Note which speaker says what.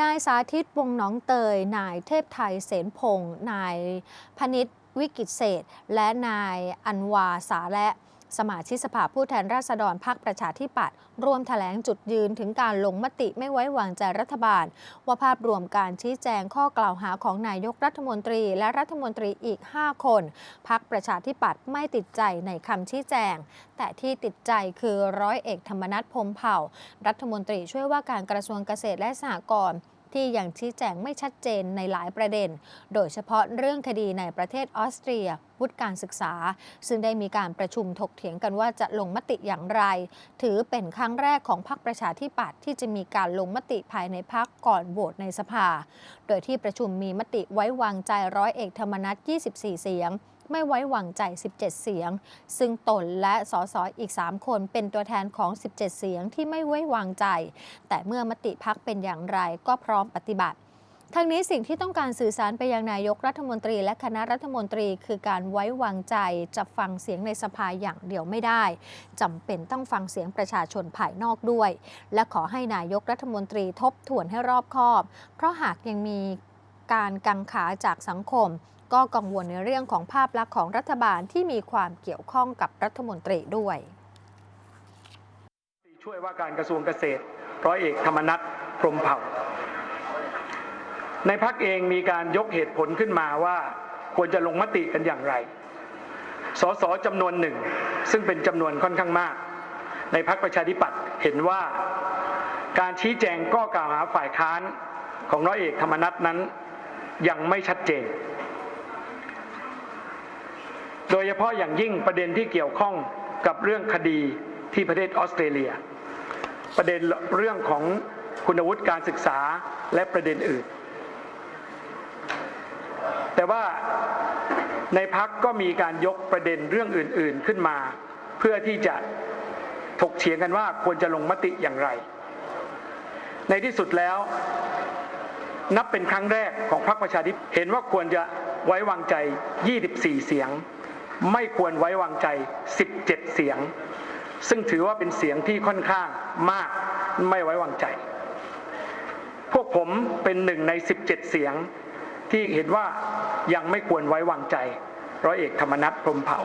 Speaker 1: นายสาธิตวงน้องเตย นายเทพไทยเสนพงศ์นายพนิษฐ์วิกิตเศษ และนายอันวาสาและ สมาชิกสภาผู้แทนราษฎรพรรคประชาธิปัตย์ร่วมแถลงจุดยืนถึงการลงมติไม่ไว้วางใจรัฐบาล ว่าภาพรวมการชี้แจงข้อกล่าวหาของนายกรัฐมนตรีและรัฐมนตรีอีก 5 คนพรรคประชาธิปัตย์ไม่ติดใจในคำชี้แจง แต่ที่ติดใจคือร้อยเอกธรรมนัฐพรมเผ่า รัฐมนตรีช่วยว่าการกระทรวงเกษตรและสหกรณ์ ที่ยังชี้แจงไม่ชัดเจนในหลายประเด็น โดยเฉพาะเรื่องคดีในประเทศออสเตรีย วุฒิการศึกษา ซึ่งได้มีการประชุมถกเถียงกันว่าจะลงมติอย่างไร ถือเป็นครั้งแรกของพรรคประชาธิปัตย์ที่จะมีการลงมติภายในพรรคก่อนโหวตในสภา โดยที่ประชุมมีมติไว้วางใจร้อยเอกธรรมนัฐ 24 เสียง ไม่ไว้วางใจ 17 เสียง ซึ่งตนและสสอีก 3 คนเป็นตัวแทนของ 17 เสียงที่ไม่ไว้วางใจ แต่เมื่อมติพักเป็นอย่างไรก็พร้อมปฏิบัติทั้งนี้สิ่งที่ต้องการสื่อสารไปยังนายกรัฐมนตรี และคณะรัฐมนตรี คือการไว้วางใจจะฟังเสียงในสภาอย่างเดียวไม่ได้จำเป็นต้องฟังเสียงประชาชนภายนอกด้วย และขอให้นายกรัฐมนตรีทบทวนให้รอบคอบ เพราะหากยังมี การกังขาจากสังคม ก็กังวลในเรื่องของภาพลักษณ์ของรัฐบาลที่มีความเกี่ยวข้องกับรัฐมนตรีด้วย
Speaker 2: ช่วยว่าการกระทรวงเกษตร ร้อยเอกธรรมนัฐพรหมเผ่า ในพักเองมีการยกเหตุผลขึ้นมาว่าควรจะลงมติกันอย่างไร สสจำนวนหนึ่ง ซึ่งเป็นจำนวนค่อนข้างมาก ในพักประชาธิปัตย์เห็นว่าการชี้แจงก็กล่าวหาฝ่ายค้านของร้อยเอกธรรมนัฐนั้น ยังไม่ชัดเจน โดยเฉพาะอย่างยิ่งประเด็นที่เกี่ยวข้องกับเรื่องคดีที่ประเทศออสเตรเลีย ประเด็นเรื่องของคุณวุฒิการศึกษาและประเด็นอื่น แต่ว่าในพักก็มีการยกประเด็นเรื่องอื่น ๆขึ้นมา เพื่อที่จะถกเถียงกันว่าควรจะลงมติอย่างไร ในที่สุดแล้ว นับเป็นครั้งแรกของพรรคประชาธิปเห็นว่าควรจะไว้วางใจ 24 เสียง ไม่ควรไว้วางใจ 17 เสียง ซึ่งถือว่าเป็นเสียงที่ค่อนข้างมากไม่ไว้วางใจ พวกผมเป็นหนึ่งใน 17 เสียงที่เห็นว่ายังไม่ควรไว้วางใจร้อยเอกธรรมนัฐพรมเผ่า